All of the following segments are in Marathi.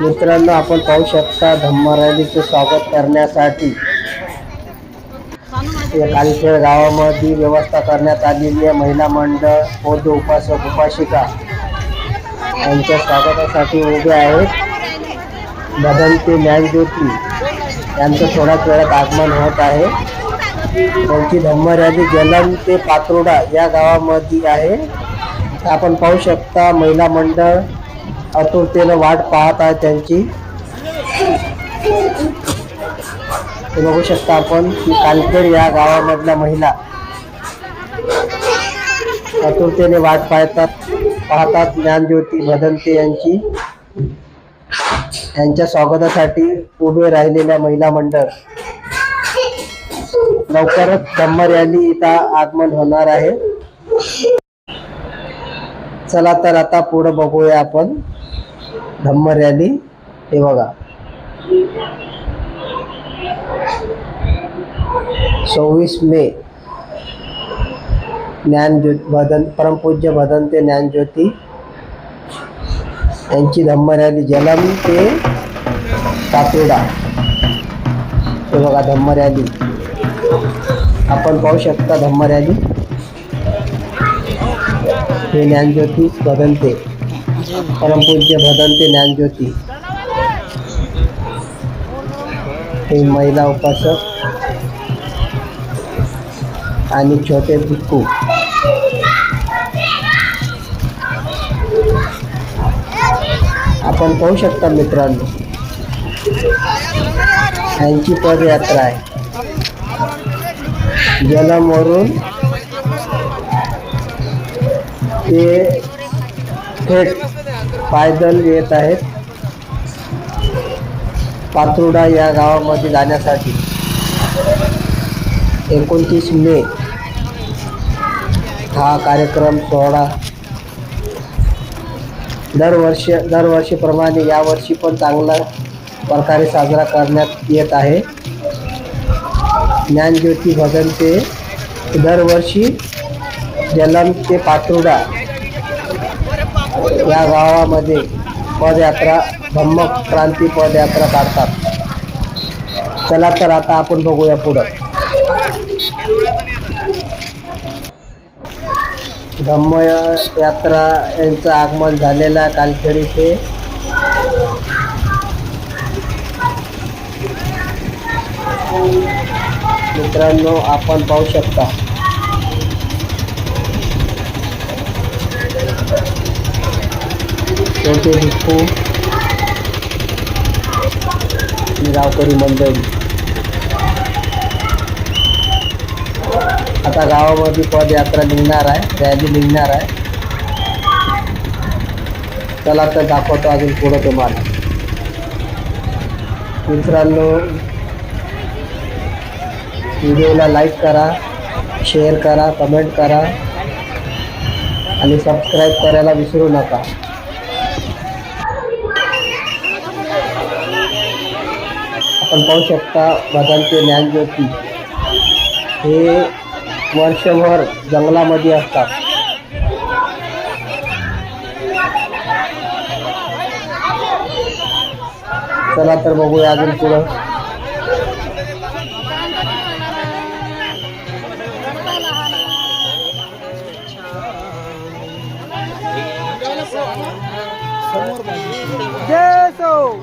मित्रांनो आपण पाहू शकता धम्मरालीचे स्वागत करण्यासाठी. या कालखेड गावामध्ये व्यवस्था करण्यात आलेली आहे. महिला मंडळ बौद्ध उपासक उपासिका यांच्या स्वागतासाठी उभे आहेत. बदलते ज्ञानज्योती यांचं थोड्याच वेळात आगमन होत आहे. त्यांची धम्म रॅली जलम ते पात्रोडा या गावामध्ये आहे. आपण पाहू शकता महिला मंडळ आतुरतेनं वाट पाहत आहे त्यांची. बघू शकता आपण की कालखेड या गावामधल्या महिला आतुरतेने वाट पाहतात पाहतात. ज्ञानज्योती भदंते यांची. यांच्या स्वागतासाठी उभे राहिलेल्या महिला मंडळ. लवकरच धम्म रॅली इथं आगमन होणार आहे. चला तर आता पुढे बघूया आपण. धम्म रॅली. हे बघा. सव्वीस मे. ज्ञानज्यो भदन परमपूज्य भदंते ज्ञानज्योती. यांची धम्म रॅली. जलम ते तातोडा हे बघा धम्म रॅली. आपण पाहू शकता धम्म रॅली. हे ज्ञानज्योती भदंते परमपूज्य भदंते ज्ञानज्योती. हे महिला उपासक आणि छोटे भिक्खू. आपण पाहू शकता मित्रांनो यांची पदयात्रा आहे. जलमवरून ते थेट पायदल येत आहेत. पात्रुडा या गावामध्ये जाण्यासाठी. एकोणतीस मे हा कार्यक्रम सोहळा. दरवर्ष दरवर्षीप्रमाणे यावर्षी पण चांगला प्रकारे साजरा करण्यात येत आहे. ज्ञानज्योती भजन ते दरवर्षी जलम ते पात्रुडा या गावामध्ये पदयात्रा धम्म क्रांती पदयात्रा काढतात. चला तर आता आपण बघूया पुढं. धम्म यात्रा यांचं आगमन झालेलं कालखेड इथे. मित्रांनो आपण पाहू शकता. छोटे भिक्खू गावकरी मंडळी आता गावामध्ये पदयात्रा निघणार आहे रॅली निघणार आहे. चला तर दाखवतो अजून पुढं तुम्हाला. मित्रांनो व्हिडिओला लाईक करा शेअर करा कमेंट करा. आणि सबस्क्राईब करायला विसरू नका. आपण पाहू शकता बदलते ज्ञानज्योती. हे वर्षभर जंगलामध्ये असतात. चला तर बघूया अजून पुढं. Yes, oh!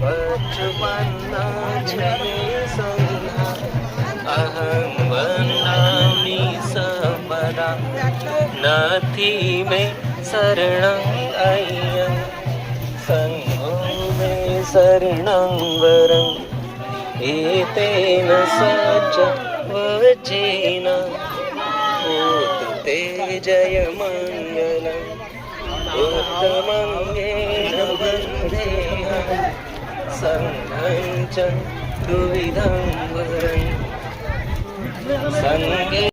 पचपन्ना छये संहा अहं वन्नामि सपदा नथि मे शरणं अय्यं सङ्गो मे शरणं वरम् एतेन सच वचेन होतु ते जयमङ्गलम्। उत्तमङ्गेन சங்கே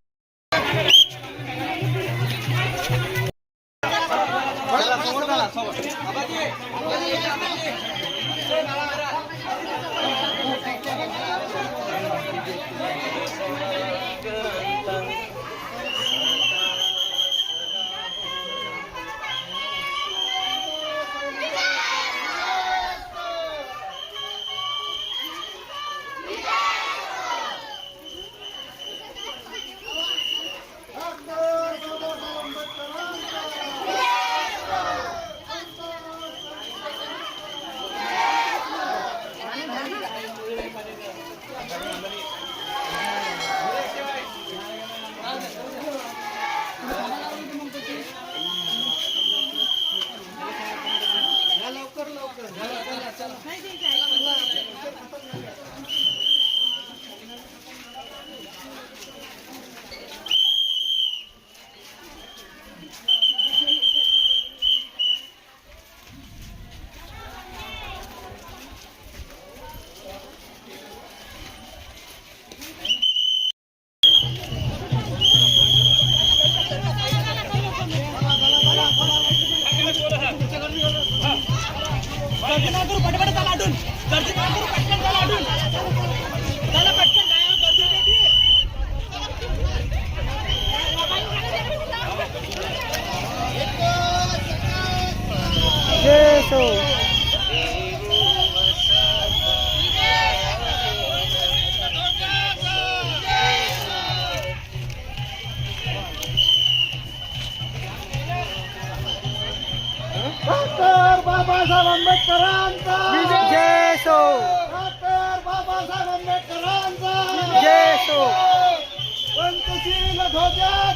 Komm, ja!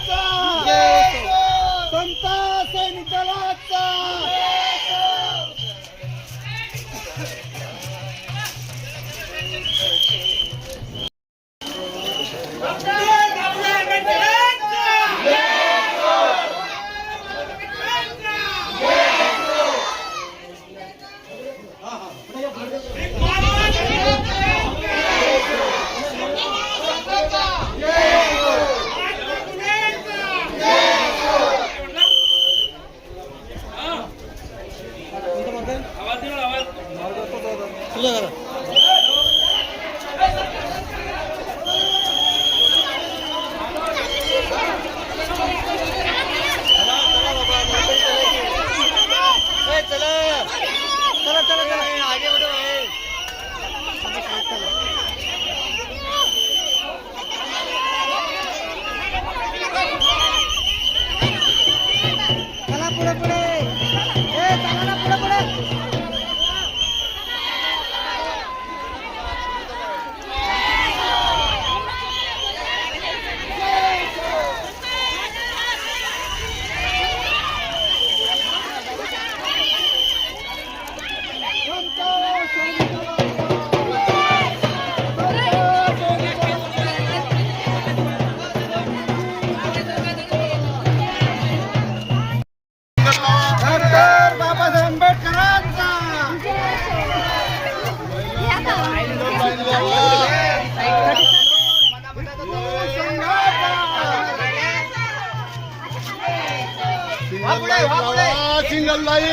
Single line.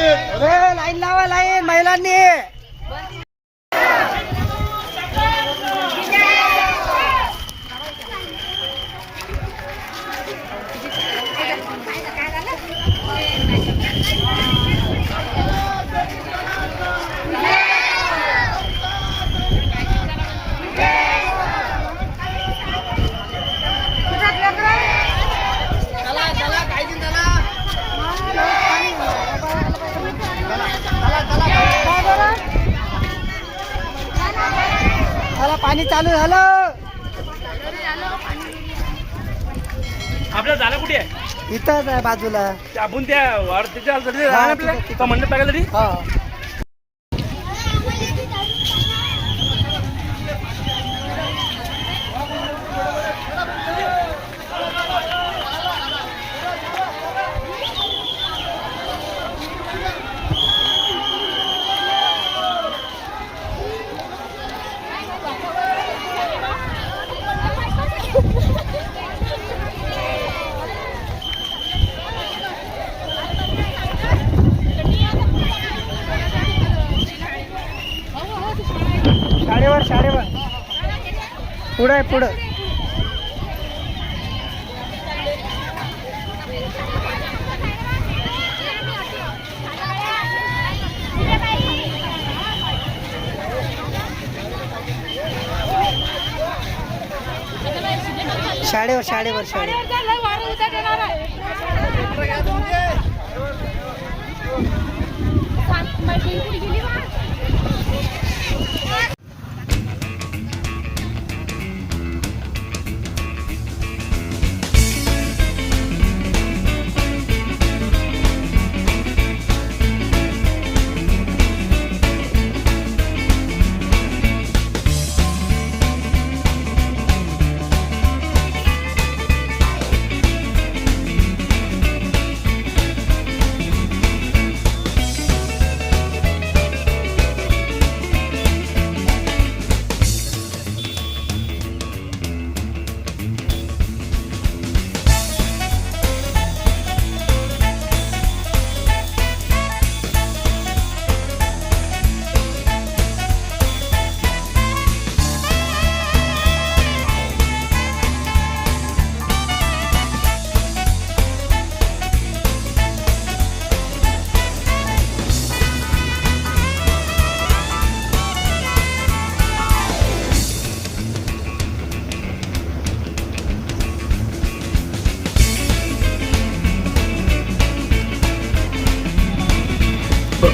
ए, लाईन लावा लाईन महिलांनी. पाणी चालू झालं. आपल्याला जाणं कुठे? आहे इथंच आहे बाजूला. आपण त्या वाढ त्याच्या साठी हा, पुढं आहे पुढं. शाळेवर शाळेवर शाळेवर.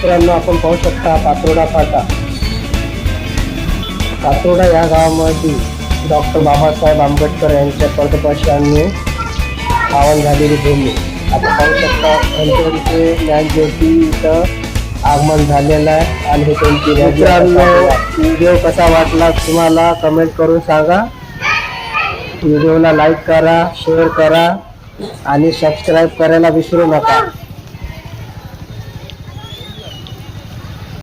मित्रांनो आपण पाहू शकता पात्रोडा फाटा. पात्रोडा या गावामध्ये डॉक्टर बाबासाहेब आंबेडकर यांच्या पदपाशांनी पावन झालेली भूमी. आता पाहू शकता त्यांचे ज्ञानज्योती इथं आगमन झालेलं आहे आणि हे त्यांची मित्रांनो व्हिडिओ कसा वाटला तुम्हाला कमेंट करून सांगा. व्हिडिओला लाईक करा शेअर करा आणि सबस्क्राईब करायला विसरू नका.